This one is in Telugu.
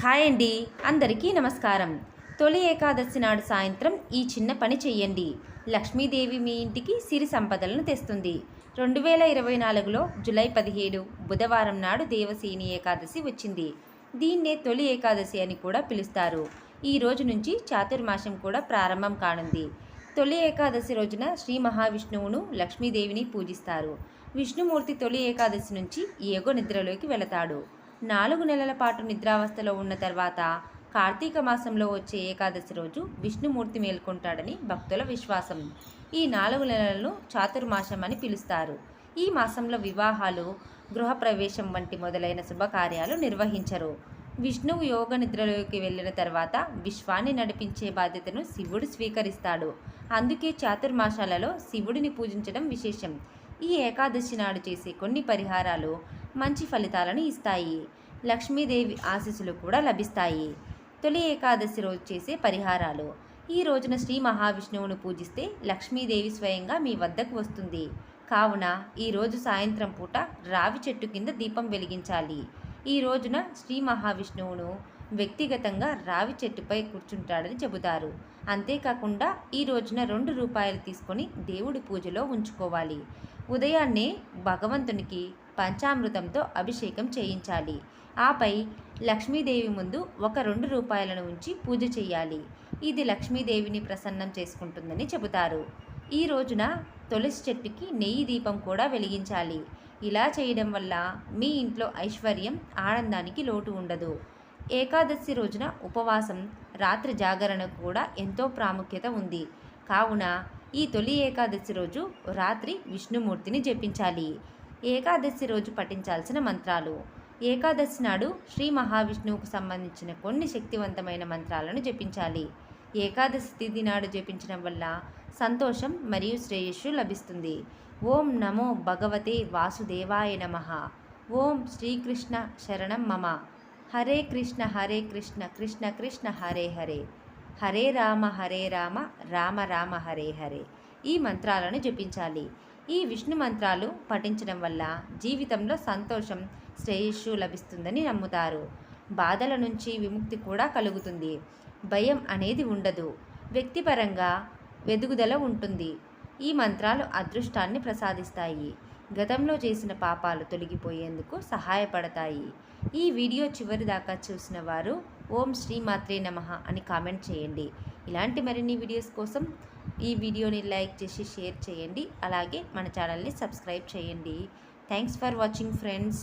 హాయ్ అండి. అందరికీ నమస్కారం. తొలి ఏకాదశి నాడు సాయంత్రం ఈ చిన్న పని చెయ్యండి. లక్ష్మీదేవి మీ ఇంటికి సిరి సంపదలను తెస్తుంది. రెండు వేల ఇరవై నాలుగులో జులై పదిహేడు బుధవారం నాడు దేవసేని ఏకాదశి వచ్చింది. దీన్నే తొలి ఏకాదశి అని కూడా పిలుస్తారు. ఈ రోజు నుంచి చాతుర్మాసం కూడా ప్రారంభం కానుంది. తొలి ఏకాదశి రోజున శ్రీ మహావిష్ణువును లక్ష్మీదేవిని పూజిస్తారు. విష్ణుమూర్తి తొలి ఏకాదశి నుంచి ఏగో నిద్రలోకి వెళతాడు. నాలుగు నెలల పాటు నిద్రావస్థలో ఉన్న తర్వాత కార్తీక మాసంలో వచ్చే ఏకాదశి రోజు విష్ణుమూర్తి మేల్కొంటాడని భక్తుల విశ్వాసం. ఈ నాలుగు నెలలను చాతుర్మాసం అని పిలుస్తారు. ఈ మాసంలో వివాహాలు గృహప్రవేశం వంటి మొదలైన శుభకార్యాలు నిర్వహించరు. విష్ణువు యోగ నిద్రలోకి వెళ్ళిన తర్వాత విశ్వాన్ని నడిపించే బాధ్యతను శివుడు స్వీకరిస్తాడు. అందుకే చాతుర్మాసాలలో శివుడిని పూజించడం విశేషం. ఈ ఏకాదశి నాడు చేసే కొన్ని పరిహారాలు మంచి ఫలితాలను ఇస్తాయి. లక్ష్మీదేవి ఆశీస్సులు కూడా లభిస్తాయి. తొలి ఏకాదశి రోజు చేసే పరిహారాలు. ఈ రోజున శ్రీ మహావిష్ణువును పూజిస్తే లక్ష్మీదేవి స్వయంగా మీ వద్దకు వస్తుంది. కావున ఈరోజు సాయంత్రం పూట రావి చెట్టు కింద దీపం వెలిగించాలి. ఈ రోజున శ్రీ మహావిష్ణువును వ్యక్తిగతంగా రావి చెట్టుపై కూర్చుంటాడని చెబుతారు. అంతేకాకుండా ఈ రోజున రెండు రూపాయలు తీసుకొని దేవుడి పూజలో ఉంచుకోవాలి. ఉదయాన్నే భగవంతునికి పంచామృతంతో అభిషేకం చేయించాలి. ఆపై లక్ష్మీదేవి ముందు ఒక రెండు రూపాయలను ఉంచి పూజ చేయాలి. ఇది లక్ష్మీదేవిని ప్రసన్నం చేసుకుంటుందని చెబుతారు. ఈ రోజున తులసి చెట్టుకి నెయ్యి దీపం కూడా వెలిగించాలి. ఇలా చేయడం వల్ల మీ ఇంట్లో ఐశ్వర్యం ఆనందానికి లోటు ఉండదు. ఏకాదశి రోజున ఉపవాసం రాత్రి జాగరణ కూడా ఎంతో ప్రాముఖ్యత ఉంది. కావున ఈ తొలి ఏకాదశి రోజు రాత్రి విష్ణుమూర్తిని జపించాలి. ఏకాదశి రోజు పఠించాల్సిన మంత్రాలు. ఏకాదశి నాడు శ్రీ మహావిష్ణువుకు సంబంధించిన కొన్ని శక్తివంతమైన మంత్రాలను జపించాలి. ఏకాదశి తిథి నాడు జపించడం వల్ల సంతోషం మరియు శ్రేయస్సు లభిస్తుంది. ఓం నమో భగవతే వాసుదేవాయ నమ. ఓం శ్రీకృష్ణ శరణం మమ. హరే కృష్ణ హరే కృష్ణ కృష్ణ కృష్ణ హరే హరే. హరే రామ హరే రామ రామ రామ హరే హరే. ఈ మంత్రాలను జపించాలి. ఈ విష్ణు మంత్రాలు పఠించడం వల్ల జీవితంలో సంతోషం శ్రేయస్సు లభిస్తుందని నమ్ముతారు. బాధల నుంచి విముక్తి కూడా కలుగుతుంది. భయం అనేది ఉండదు. వ్యక్తిపరంగా వెదుగుదల ఉంటుంది. ఈ మంత్రాలు అదృష్టాన్ని ప్రసాదిస్తాయి. గతంలో చేసిన పాపాలు తొలగిపోయేందుకు సహాయపడతాయి. ఈ వీడియో చివరి దాకా చూసిన వారు ఓం శ్రీ మాత్రే నమః అని కామెంట్ చేయండి. ఇలాంటి మరిన్ని వీడియోస్ కోసం ఈ వీడియోని లైక్ చేసి షేర్ చేయండి. అలాగే మన ఛానల్ని సబ్స్క్రైబ్ చేయండి. Thanks for watching friends.